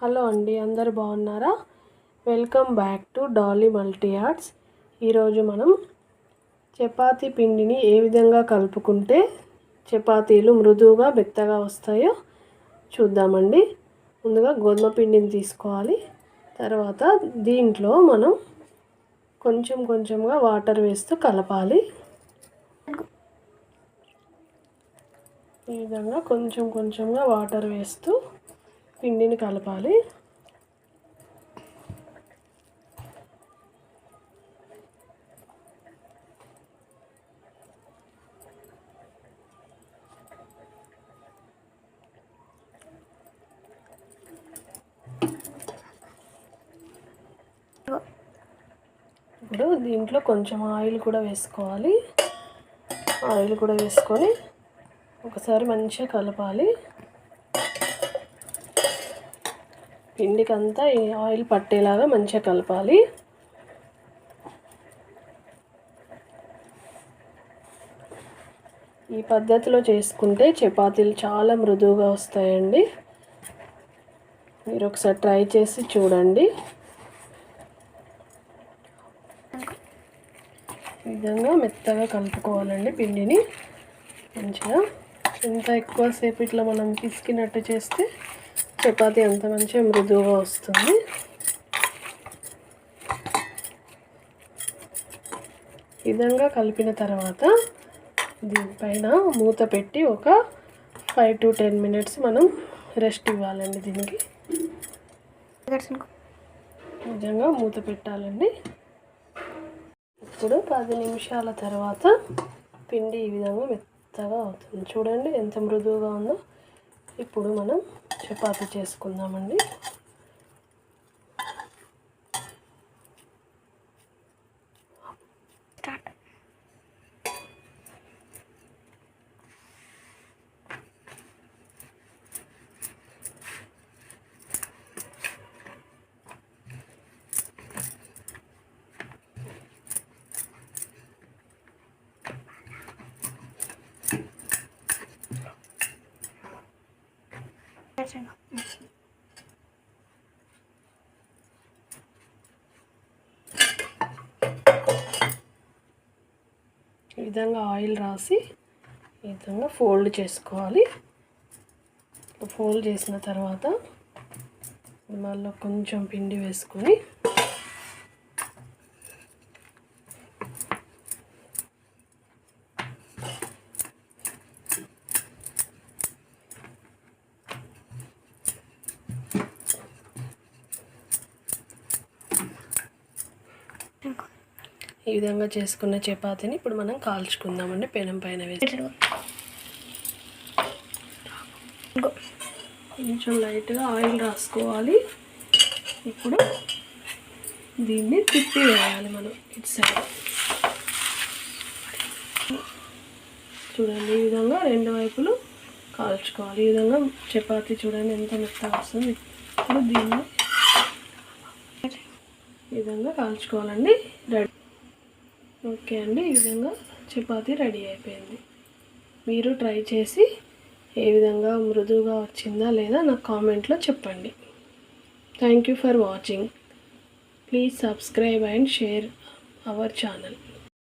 Hello అండి అందరు బాగున్నారా? Welcome back to Dolly multi arts. ఈరోజు మనం చపాతీ పిండిని ఏ విధంగా కలుపుకుంటే చపాతీలు మృదువుగా మెత్తగా వస్తాయో చూద్దామండి. ముందుగా గోధుమ పిండిని తీసుకోవాలి. తర్వాత దీంట్లో మనం కొంచెం కొంచెంగా వాటర్ వేస్తూ కలపాలి. ఈ విధంగా కొంచెం కొంచెంగా వాటర్ వేస్తూ పిండిని కలపాలి. ఇప్పుడు దీంట్లో కొంచెం ఆయిల్ కూడా వేసుకోవాలి. ఆయిల్ కూడా వేసుకొని ఒకసారి మంచిగా కలపాలి. పిండికంతా ఈ ఆయిల్ పట్టేలాగా మంచిగా కలపాలి. ఈ పద్ధతిలో చేసుకుంటే చపాతీలు చాలా మృదువుగా వస్తాయండి. మీరు ఒకసారి ట్రై చేసి చూడండి. ఈ విధంగా మెత్తగా కలుపుకోవాలండి పిండిని. మంచిగా. ఎంత ఎక్కువసేపు ఇట్లా మనం పిసికినట్టు చేస్తే చపాతీ అంత మంచిగా మృదువుగా వస్తుంది. విధంగా కలిపిన తర్వాత దీనిపైన మూత పెట్టి ఒక ఫైవ్ టు టెన్ మినిట్స్ మనం రెస్ట్ ఇవ్వాలండి దీనికి. నిజంగా మూత పెట్టాలండి. ఇప్పుడు పది నిమిషాల తర్వాత పిండి ఈ విధంగా మెత్తగా అవుతుంది. చూడండి ఎంత మృదువుగా ఉందో. ఇప్పుడు మనం చపాతి చేసుకుందామండి. ఈ విధంగా ఆయిల్ రాసి ఈ విధంగా ఫోల్డ్ చేసుకోవాలి. ఫోల్డ్ చేసిన తర్వాత మళ్ళీ కొంచెం పిండి వేసుకొని ఈ విధంగా చేసుకున్న చపాతీని ఇప్పుడు మనం కాల్చుకుందామండి. పెనం పైన వేసి. కొంచెం లైట్గా ఆయిల్ రాసుకోవాలి. ఇప్పుడు దీన్ని తిప్పి వేయాలి మనం ఇటు సైడ్. చూడండి ఈ విధంగా రెండు వైపులు కాల్చుకోవాలి. ఈ విధంగా చపాతీ చూడండి ఎంత మెత్తగా వస్తుంది. ఇప్పుడు దీన్ని ఈ విధంగా కాల్చుకోవాలండి. రెడీ. ఓకే అండి ఈ విధంగా చపాతీ రెడీ అయిపోయింది. మీరు ట్రై చేసి ఏ విధంగా మృదువుగా వచ్చిందా లేదా నాకు కామెంట్లో చెప్పండి. Thank you for watching. Please subscribe and share our channel.